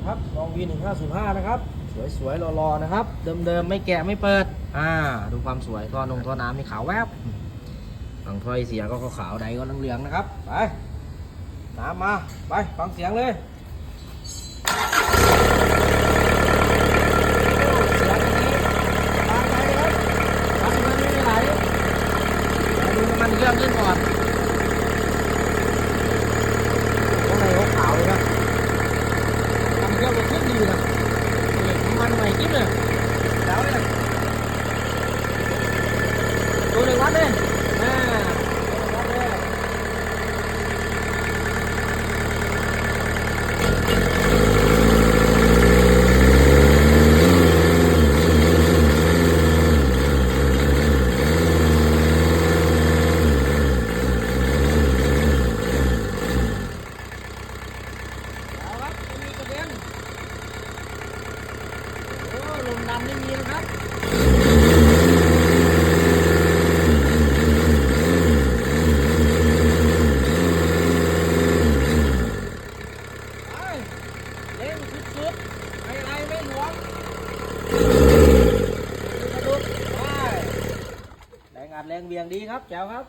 นะครับลอง V1505 นะครับ สวยๆรอๆนะครับ เดิมๆ ไม่แกะไม่เปิด อ่า ดูความสวยท่อนงท่อน้ำนี่ขาวแวบฝั่งถ้อยเสียก็ขาวๆใดก็เหลืองๆนะครับ ไปน้ำมา ไป ฟังเสียงเลยเสียงอันนี้บางใจเลยครับน้ำมันไม่ไหลดูมันเรื่องขึ้น đi quá đi à. Hãy subscribe cho kênh Ghiền Mì Gõ Để không bỏ lỡ những video hấp dẫn เร่งสุดๆไม่ไรไม่หลวงกระดุกไปแรงอัดแรงเบี่ยงดีครับแจ๋วครับ